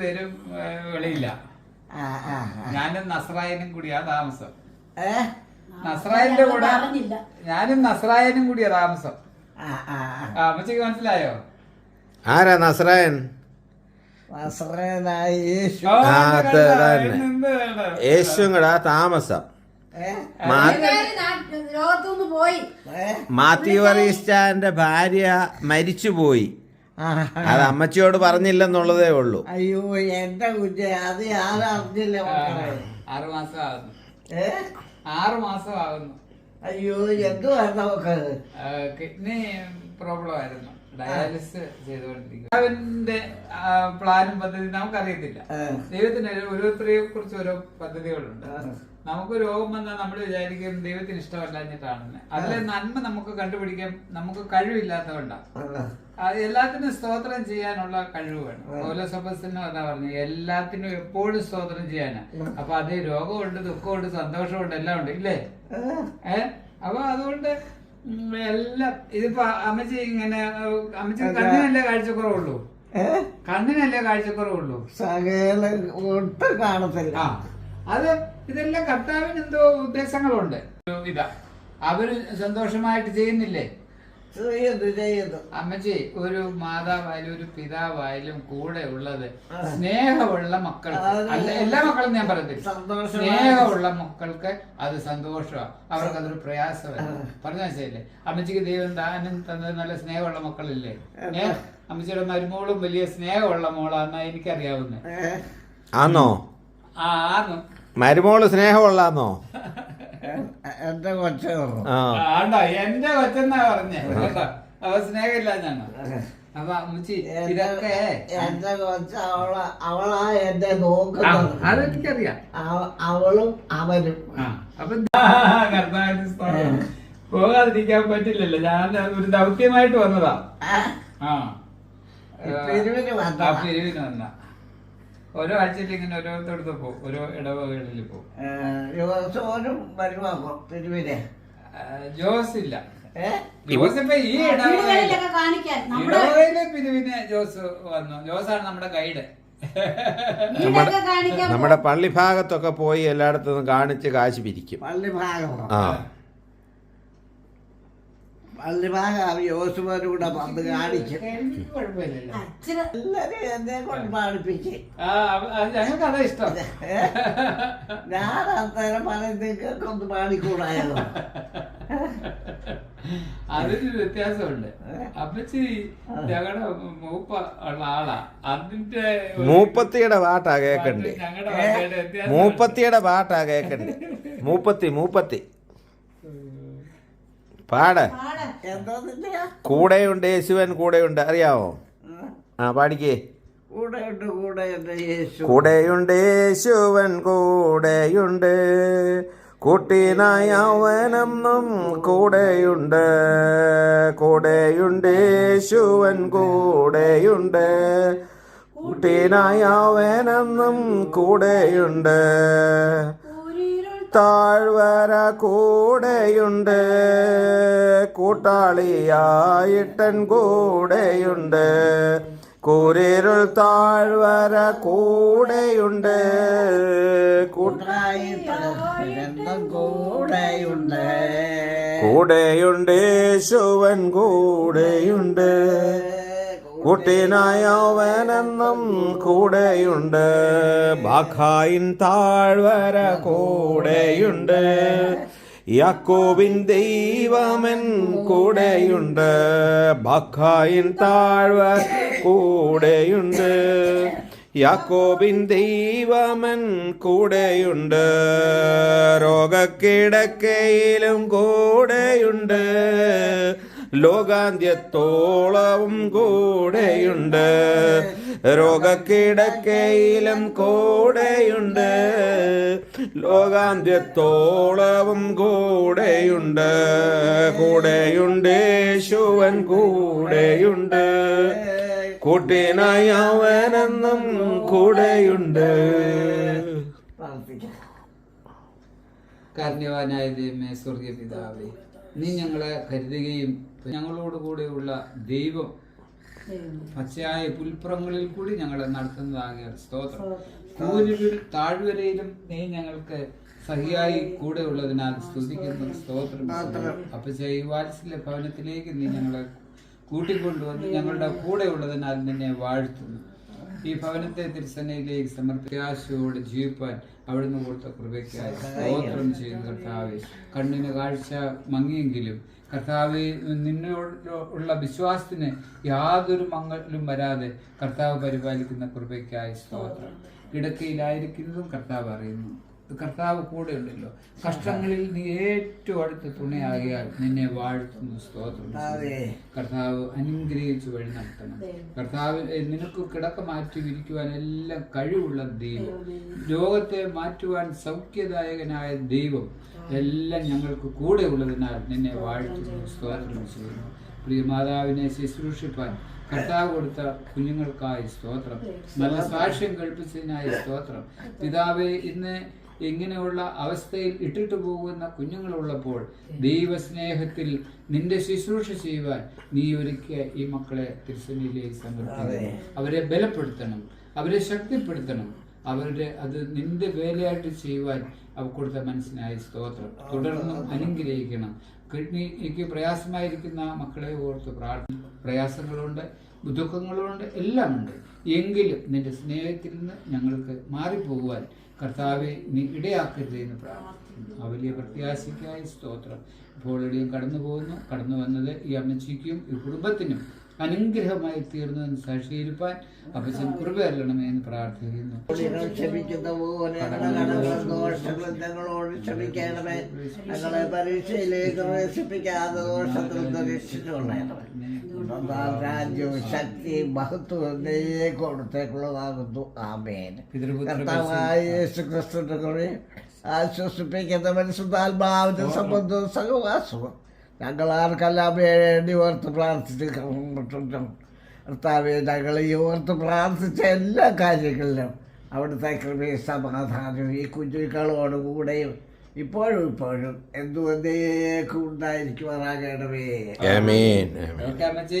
പേരും ഏ, വെളിയില്ല. ഞാനും നസ്രായനും കൂടിയാ താമസം. നസ്രായന്റെ കൂടെ ഞാനും നസ്രായനും കൂടിയാ താമസം. അമ്മച്ചിക്ക് മനസ്സിലായോ? ആരാ നസ്രായൻ? യേശുവും കൂടെ താമസം. മാത്യു അറിയിച്ചാന്റെ ഭാര്യ മരിച്ചുപോയി. അത് അമ്മച്ചിയോട് പറഞ്ഞില്ലെന്നുള്ളതേ ഉള്ളൂ. അയ്യോ എന്റെ കുറ്റ അത് ആരറിഞ്ഞില്ല അറിഞ്ഞില്ല ആറ് മാസം ആകുന്നു ആറ് മാസം ആകുന്നു അയ്യോ നമുക്കത് കിഡ്നി പ്രോബ്ലം ആയിരുന്നു. ഡയാലിസിസ് അവന്റെ പ്ലാനും പദ്ധതി നമുക്കറിയത്തില്ല. ദൈവത്തിന് ഓരോരുത്തരെയെ കുറിച്ച് ഓരോ പദ്ധതികളുണ്ട്. നമുക്ക് രോഗം വന്നാൽ നമ്മൾ വിചാരിക്കും ദൈവത്തിന് ഇഷ്ടമല്ലാഞ്ഞിട്ടാണെന്ന്. അതിലെ നന്മ നമുക്ക് കണ്ടുപിടിക്കാൻ നമുക്ക് കഴിവില്ലാത്തതുകൊണ്ടാണ് എല്ലാത്തിനും സ്തോത്രം ചെയ്യാനുള്ള കഴിവ് വേണം. പൗലോസപ്പസിനും അതാ പറഞ്ഞു എല്ലാത്തിനും എപ്പോഴും സ്തോത്രം ചെയ്യാനാ. അപ്പൊ അത് രോഗമുണ്ട് ദുഃഖമുണ്ട് സന്തോഷമുണ്ട് എല്ലാം ഉണ്ട് ഇല്ലേ? ഏ? ഏ? അപ്പൊ അതുകൊണ്ട് എല്ലാം ഇതിപ്പോ അമ്മച്ചി ഇങ്ങനെ ഏഹ്, അമ്മച്ചി കണ്ണിനല്ലേ കാഴ്ചക്കുറവുള്ളൂ? കണ്ണിനല്ലേ കാഴ്ചക്കുറവുള്ളൂ? സകല ഒട്ടും കാണത്തില്ല. ആ അത് ഇതെല്ലാം കർത്താവിന് എന്തോ ഉദ്ദേശങ്ങളുണ്ട്. ഇതാ അവർ സന്തോഷമായിട്ട് ചെയ്യുന്നില്ലേ? ചെയ്യുന്നു ചെയ്യുന്നു അമ്മച്ചി ഒരു മാതാവായാലും ഒരു പിതാവായാലും കൂടെ ഉള്ളത് സ്നേഹമുള്ള മക്കൾ അല്ല എല്ലാ മക്കളും ഞാൻ പറയത്തില്ല. സ്നേഹമുള്ള മക്കൾക്ക് അത് സന്തോഷമാണ് അവർക്ക് അതൊരു പ്രയാസമല്ല പറഞ്ഞ ശരിയല്ലേ അമ്മച്ചിക്ക് ദൈവം ദാനം തന്നത് നല്ല സ്നേഹമുള്ള മക്കളില്ലേ? ഏ? അമ്മച്ചിയുടെ മരുമോളും വലിയ സ്നേഹമുള്ള മോളാന്നാ എനിക്കറിയാവുന്നത് ഏ? ആന്നോ? ആ ആന്നു? മരുമോൾ സ്നേഹമുള്ളാന്നോ? എന്റെ കൊച്ചേ ആണ്ടോ എന്റെ കൊച്ചെന്നാ പറഞ്ഞേ? അവ സ്നേഹമില്ല ഞാൻ അപ്പൊ അമ്മച്ചി ഇതൊക്കെ എന്റെ കൊച്ച അവള അവളാ എന്നെ നോക്കുന്നത്. അതെനിക്കറിയാം. അവളും അവനും. അപ്പൊ. പോകാതിരിക്കാൻ പറ്റില്ലല്ലോ. ഞാൻ ഒരു ദൗത്യമായിട്ട് വന്നതാ. ആ. പിരിവിന് വന്ന ഓരോ ആഴ്ചയിൽ ഇങ്ങനെ ഓരോരുത്തടുത്ത് പോകും. ഓരോ ഇടവകളിൽ പോകും. ദിവസവും വരുവാക്കും പിരിവിന് ആ, ജോസ് ഇല്ല ഏ? ജോസ് ഇപ്പൊ ഈ ഇടവകയിൽ വീടുകളിലൊക്കെ കാണിക്കാൻ. നമ്മുടെ ഇടവകയിലെ പിരിവിന് ജോസ് വന്നു. ജോസാണ് നമ്മുടെ ഗൈഡ്. കാണിക്കാൻ നമ്മുടെ പള്ളി ഭാഗത്തൊക്കെ പോയി എല്ലായിടത്തും കാണിച്ച് കാശ് പിരിക്കും. പള്ളി ഭാഗം ആ. കൂടെ കാണിക്കും എല്ലാരും എന്നെ കൊണ്ട് പാടിപ്പിച്ച്. ഞങ്ങൾക്ക് അതാ ഇഷ്ടം. ഏ? ഞാൻ അന്നേരം പറയുന്നേക്കൊക്കെ ഒന്ന് പാടിക്കൂടായോ? അതിനൊരു വ്യത്യാസമുണ്ട്. അപ്പച്ചി ഞങ്ങളുടെ മൂപ്പ ഉള്ള ആളാ. അതിന്റെ മൂപ്പത്തിയുടെ പാട്ടാ കേക്കണ്ടേ. മൂപ്പത്തിയുടെ പാട്ടാ കേക്കണ്ടേ. മൂപ്പത്തി മൂപ്പത്തി. പാട്. കൂടെയുണ്ട് യേശുവൻ കൂടെയുണ്ട്. അറിയാവോ? ആ. പാടിക്കേ. കൂടെയുണ്ട് കൂടെയുണ്ട് യേശു. കൂടെയുണ്ട് യേശുവൻ കൂടെയുണ്ട്. കൂട്ടിനായവനെന്നും കൂടെയുണ്ട്. കൂടെയുണ്ട് യേശുവൻ കൂടെയുണ്ട്. കൂട്ടിനായവനെന്നും കൂടെയുണ്ട്. താഴ്വര കൂടെയുണ്ട്. കൂട്ടാളിയായിട്ടൻ കൂടെയുണ്ട്. കൂരിരുൾ താഴ്വര കൂടെയുണ്ട്. കൂടെയുണ്ട്. കൂടെയുണ്ട് യേശുവൻ കൂടെയുണ്ട്. കുട്ടിനായവനെന്നും കൂടെയുണ്ട്. ബാഖായിൻ താഴ്വര കൂടെയുണ്ട്. യാക്കോബിൻ ദൈവമൻ കൂടെയുണ്ട്. ബാഖായിൻ താഴ്വ കൂടെയുണ്ട്. യാക്കോബിൻ ദൈവമൻ കൂടെയുണ്ട്. രോഗക്കിടക്കയിലും കൂടെയുണ്ട്. ലോകാന്ത്യത്തോളവും കൂടെയുണ്ട്. രോഗക്കിടക്കയിലും കൂടെയുണ്ട്. ലോകാന്ത്യത്തോളവും കൂടെയുണ്ട്. കൂടെയുണ്ട് യേശുവൻ കൂടെയുണ്ട്. കൂട്ടിനായി അവനെന്നും കൂടെയുണ്ട്. കാരുണ്യവാനായ ദൈവമേ സ്വർഗീയ പിതാവേ നീ ഞങ്ങളെ കരുതുകയും ഞങ്ങളോട് കൂടെയുള്ള ദൈവം. പച്ചയായ പുൽപ്പുറങ്ങളിൽ കൂടി ഞങ്ങളെ നടത്തുന്നതാകിയ സ്തോത്രം. കൂരിവിൽ താഴ്വരയിലും നീ ഞങ്ങൾക്ക് സഹിയായി കൂടെ ഉള്ളതിനാൽ സ്തുതിക്കുന്ന സ്തോത്രം. അപ്പൊ ഈ വാത്സല്യ ഭവനത്തിലേക്ക് നീ ഞങ്ങളെ കൂട്ടിക്കൊണ്ടുവന്ന് ഞങ്ങളുടെ കൂടെ ഉള്ളതിനാൽ നിന്നെ വാഴ്ത്തുന്നു. ഈ ഭവനത്തെ തിരുസന്നയിലേക്ക് സമർപ്പിക്കാശയോട് ജീവിപ്പാൻ അവിടുന്ന് കൊടുത്ത കൃപയ്ക്കായി സ്തോത്രം ചെയ്യുന്നു കർത്താവെ. കണ്ണിന് കാഴ്ച മങ്ങിയെങ്കിലും കർത്താവ് നിന്നോടുള്ള വിശ്വാസത്തിന് യാതൊരു മങ്ങലും വരാതെ കർത്താവ് പരിപാലിക്കുന്ന കൃപയ്ക്കായി സ്തോത്രം. കിടക്കയിലായിരിക്കുന്നതും കർത്താവ് അറിയുന്നു. കർത്താവ് കൂടെ ഉണ്ടല്ലോ കഷ്ടങ്ങളിൽ നീ ഏറ്റവും അടുത്ത തുണയാകിയാൽ നിന്നെ വാഴ്ത്തുന്നു സ്തോത്രം. കർത്താവ് അനുഗ്രഹിച്ച് വഴി നടത്തണം. കർത്താവ് നിനക്ക് കിടക്ക മാറ്റി വിരിക്കുവാൻ എല്ലാം കഴിവുള്ള ദൈവം. ലോകത്തെ മാറ്റുവാൻ സൗഖ്യദായകനായ ദൈവം എല്ലാം ഞങ്ങൾക്ക് കൂടെ ഉള്ളതിനാൽ നിന്നെ വാഴ്ത്തുന്നു സ്തോത്രം ചെയ്യുന്നു. പ്രിയ മാതാവിനെ ശുശ്രൂഷിപ്പാൻ കർത്താവ് കൊടുത്ത കുഞ്ഞുങ്ങൾക്കായി സ്തോത്രം. നല്ല സാക്ഷ്യം കൽപ്പിച്ചതിനായി സ്തോത്രം. പിതാവെ ഇന്ന് ഇങ്ങനെയുള്ള അവസ്ഥയിൽ ഇട്ടിട്ട് പോകുന്ന കുഞ്ഞുങ്ങളുള്ളപ്പോൾ ദൈവസ്നേഹത്തിൽ നിന്റെ ശുശ്രൂഷ ചെയ്യുവാൻ നീ ഒരുക്കിയ ഈ മക്കളെ തിരുസന്നിയിലേക്ക് സമർപ്പിക്കുന്നു. അവരെ ബലപ്പെടുത്തണം അവരെ ശക്തിപ്പെടുത്തണം. അവരുടെ അത് നിന്റെ വേലയായിട്ട് ചെയ്യുവാൻ അവ കൊടുത്ത മനസ്സിനായി സ്തോത്രം. തുടർന്നും അനുഗ്രഹിക്കണം. കിഡ്നിക്ക് പ്രയാസമായിരിക്കുന്ന മക്കളെ ഓർത്ത് പ്രാർത്ഥന പ്രയാസങ്ങളുണ്ട് ദുഃഖങ്ങളുണ്ട് എല്ലാം ഉണ്ട് എങ്കിലും നിന്റെ സ്നേഹത്തിൽ നിന്ന് ഞങ്ങൾക്ക് മാറിപ്പോകുവാൻ കർത്താവെ നീ ഇടയാക്കരുത് എന്ന് പ്രാർത്ഥിക്കുന്നു. ആ വലിയ പ്രത്യാശയ്ക്കായി സ്തോത്രം. ഇപ്പോൾ ഇടയും കടന്നു പോകുന്നു കടന്നു വന്നത് ഈ അമ്മച്ചിക്കും ഈ കുടുംബത്തിനും അനുഗ്രഹമായി തീർന്നു എന്ന് സാക്ഷീകരിപ്പാൻ അപ്പച്ചൻ കൃപയല്ലണമേ എന്ന് പ്രാർത്ഥിക്കുന്നു. ആശ്വസിപ്പിക്കുന്ന ക്ഷമിക്കുന്ന പോലെ ദോഷങ്ങളും ഞങ്ങളോട് ക്ഷമിക്കണമേ. ഞങ്ങളെ പരീക്ഷയിലേക്ക് പ്രവേശിപ്പിക്കാതെ ദോഷത്തിൽ നിന്ന് രക്ഷിച്ചുകൊള്ളണമേ ഒന്നാം രാജ്യവും ശക്തിയും മഹത്വവും നീ കൊടുത്തേക്കുള്ളതാകുന്നു. ആമേൻ. പിതൃപുത്ര കർത്താവായ യേശു ക്രിസ്തുവിന്റെ കൂടെ ആശ്വസിപ്പിക്കുന്ന മനസ്സുതാത്മാവിന്റെ സംബന്ധവും സഹവാസവും ഞങ്ങൾ ആർക്കെല്ലാം വേണ്ടി ഓർത്ത് പ്രാർത്ഥിച്ച് കണ്ടിട്ടുണ്ട് കർത്താവെ ഞങ്ങൾ ഈ ഓർത്ത് പ്രാർത്ഥിച്ച എല്ലാ കാര്യങ്ങളിലും അവിടുത്തെ കൃപയും സമാധാനവും ഈ കുഞ്ഞുങ്ങളോട് കൂടെയും ഇപ്പോഴും ഇപ്പോഴും ആമേൻ. ഓക്കെ അമ്മച്ചി